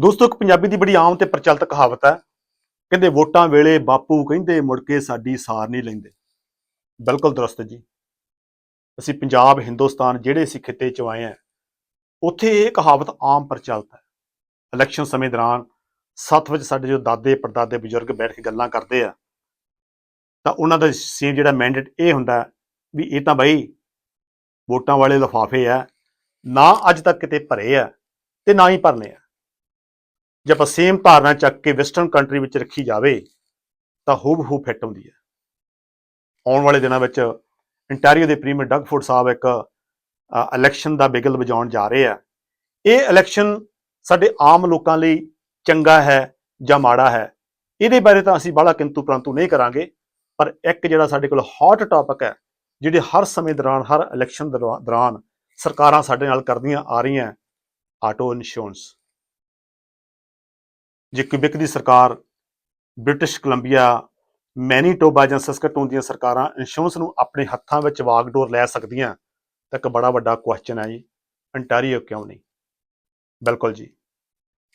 ਦੋਸਤੋ, ਇੱਕ ਪੰਜਾਬੀ ਦੀ ਬੜੀ ਆਮ ਤੇ ਪ੍ਰਚਲਿਤ ਕਹਾਵਤ ਹੈ। ਕਹਿੰਦੇ, ਵੋਟਾਂ ਵੇਲੇ ਬਾਪੂ ਕਹਿੰਦੇ, ਮੁੜ ਕੇ ਸਾਡੀ ਸਾਰ ਨਹੀਂ ਲੈਂਦੇ। ਬਿਲਕੁਲ ਦਰਸਤ ਜੀ। ਅਸੀਂ ਪੰਜਾਬ, ਹਿੰਦੁਸਤਾਨ ਜਿਹੜੇ ਅਸੀਂ ਖਿੱਤੇ ਚ ਆਏ ਆ ਉੱਥੇ ਇਹ ਕਹਾਵਤ ਆਮ ਪ੍ਰਚਲਿਤ ਹੈ। ਇਲੈਕਸ਼ਨ ਸਮੇਂ ਦੌਰਾਨ ਸੱਥ ਵਿੱਚ ਸਾਡੇ ਜੋ ਦਾਦੇ, ਪੜਦਾਦੇ, ਬਜ਼ੁਰਗ ਬੈਠ ਕੇ ਗੱਲਾਂ ਕਰਦੇ ਆ, ਤਾਂ ਉਹਨਾਂ ਦਾ ਸੇਮ ਜਿਹੜਾ ਮੈਂਡੇਟ ਇਹ ਹੁੰਦਾ ਵੀ ਇਹ ਤਾਂ ਬਈ ਵੋਟਾਂ ਵਾਲੇ ਲਿਫਾਫੇ ਆ, ਨਾ ਅੱਜ ਤੱਕ ਕਿਤੇ ਭਰੇ ਆ ਤੇ ਨਾ ਹੀ ਭਰਨੇ ਆ। ਜੇ ਆਪਾਂ ਸੇਮ ਧਾਰਨਾ ਚੱਕ ਕੇ ਵੈਸਟਰਨ ਕੰਟਰੀ ਵਿੱਚ ਰੱਖੀ ਜਾਵੇ, ਤਾਂ ਹੂਬ ਹੂ ਫਿੱਟ ਹੁੰਦੀ ਹੈ। ਆਉਣ ਵਾਲੇ ਦਿਨਾਂ ਵਿੱਚ ਇੰਟੈਰੀਓ ਦੇ ਪ੍ਰੀਮੀਅਰ ਡਗਫੋਰਡ ਸਾਹਿਬ ਇੱਕ ਇਲੈਕਸ਼ਨ ਦਾ ਬਿਗਲ ਵਜਾਉਣ ਜਾ ਰਹੇ ਆ। ਇਹ ਇਲੈਕਸ਼ਨ ਸਾਡੇ ਆਮ ਲੋਕਾਂ ਲਈ ਚੰਗਾ ਹੈ ਜਾਂ ਮਾੜਾ ਹੈ? ਇਹਦੇ ਬਾਰੇ ਤਾਂ ਅਸੀਂ ਬਾਹਲਾ ਕਿੰਤੂ ਪਰੰਤੂ ਨਹੀਂ ਕਰਾਂਗੇ, ਪਰ ਇੱਕ ਜਿਹੜਾ ਸਾਡੇ ਕੋਲ ਹੌਟ ਟਾਪਿਕ ਹੈ, ਜਿਹੜੇ ਹਰ ਸਮੇਂ ਦੌਰਾਨ, ਹਰ ਇਲੈਕਸ਼ਨ ਦੌਰਾਨ ਸਰਕਾਰਾਂ ਸਾਡੇ ਨਾਲ ਕਰਦੀਆਂ ਆ ਰਹੀਆਂ ਆਟੋ ਇੰਸ਼ੋਰੈਂਸ ਜੇ ਕਿਬਿਕ ਦੀ ਸਰਕਾਰ ਬ੍ਰਿਟਿਸ਼ ਕੋਲੰਬੀਆ ਮੈਨੀਟੋਬਾ ਜਾਂ ਸਸਕਟੂਨ ਦੀਆਂ ਸਰਕਾਰਾਂ ਇੰਸ਼ੋਰੈਂਸ ਨੂੰ ਆਪਣੇ ਹੱਥਾਂ ਵਿੱਚ ਵਾਗਡੋਰ ਲੈ ਸਕਦੀਆਂ, ਤਾਂ ਇੱਕ ਬੜਾ ਵੱਡਾ ਕੁਐਸਚਨ ਹੈ ਜੀ ਅੰਟਾਰੀਓ ਕਿਉਂ ਨਹੀਂ? ਬਿਲਕੁਲ ਜੀ।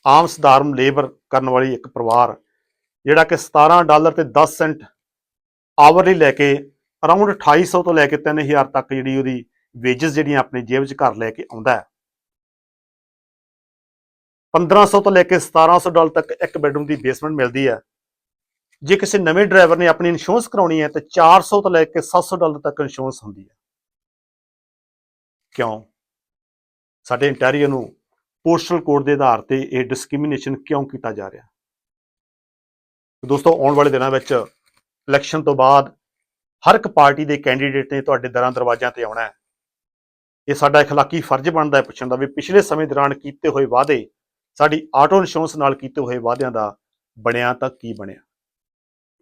ਆਮ ਸਧਾਰਨ ਲੇਬਰ ਕਰਨ ਵਾਲੀ ਇੱਕ ਪਰਿਵਾਰ, ਜਿਹੜਾ ਕਿ 17 ਡਾਲਰ ਤੇ 10 ਸੈਂਟ ਆਵਰਲੀ ਲੈ ਕੇ ਅਰਾਊਂਡ 2800 ਤੋਂ ਲੈ ਕੇ 3000 ਤੱਕ ਜਿਹੜੀ ਉਹਦੀ ਵੇਜਸ ਜਿਹੜੀਆਂ ਆਪਣੀ ਜੇਬ 'ਚ ਘਰ ਲੈ ਕੇ ਆਉਂਦਾ ਹੈ। 1500 ਤੋਂ ਲੈ ਕੇ 1700 ਡਾਲਰ ਤੱਕ ਇੱਕ ਬੈਡਰੂਮ ਦੀ ਬੇਸਮੈਂਟ ਮਿਲਦੀ ਹੈ ਜੇ ਕਿਸੇ ਨਵੇਂ ਡਰਾਈਵਰ ਨੇ ਆਪਣੀ ਇੰਸ਼ੋਰੈਂਸ ਕਰਾਉਣੀ ਹੈ ਤਾਂ 400 ਤੋਂ ਲੈ ਕੇ 700 ਡਾਲਰ ਤੱਕ ਇੰਸ਼ੋਰੈਂਸ ਹੁੰਦੀ ਹੈ ਕਿਉਂ ਸਾਡੇ ਇੰਟੈਰੀਅਰ ਨੂੰ ਪੋਸਟਲ ਕੋਡ ਦੇ ਆਧਾਰ ਤੇ ਇਹ ਡਿਸਕ੍ਰਿਮੀਨੇਸ਼ਨ ਕਿਉਂ ਕੀਤਾ ਜਾ ਰਿਹਾ ਦੋਸਤੋ ਆਉਣ ਵਾਲੇ ਦਿਨਾਂ ਵਿੱਚ ਇਲੈਕਸ਼ਨ ਤੋਂ ਬਾਅਦ ਹਰ ਇੱਕ ਪਾਰਟੀ ਦੇ ਕੈਂਡੀਡੇਟ ਨੇ ਤੁਹਾਡੇ ਦਰਾਂ ਦਰਵਾਜ਼ਿਆਂ ਤੇ ਆਉਣਾ ਹੈ ਇਹ ਸਾਡਾ اخلاقی ਫਰਜ਼ ਬਣਦਾ ਹੈ ਪੁੱਛਣ ਦਾ ਵੀ ਪਿਛਲੇ ਸਮੇਂ ਦੌਰਾਨ ਕੀਤੇ ਹੋਏ ਵਾਅਦੇ ਸਾਡੀ ਆਟੋ ਇੰਸ਼ੋਰੈਂਸ ਨਾਲ ਕੀਤੇ ਹੋਏ ਵਾਅਦਿਆਂ ਦਾ ਬਣਿਆ ਤਾਂ ਕੀ ਬਣਿਆ?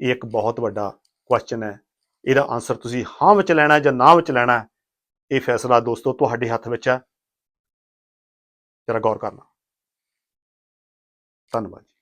ਇਹ ਇੱਕ ਬਹੁਤ ਵੱਡਾ ਕੁਐਸਚਨ ਹੈ। ਇਹਦਾ ਆਨਸਰ ਤੁਸੀਂ ਹਾਂ ਵਿੱਚ ਲੈਣਾ ਜਾਂ ਨਾ ਵਿੱਚ ਲੈਣਾ ਇਹ ਫੈਸਲਾ ਦੋਸਤੋ ਤੁਹਾਡੇ ਹੱਥ ਵਿੱਚ ਹੈ। ਜਰਾ ਗੌਰ ਕਰਨਾ। ਧੰਨਵਾਦ ਜੀ।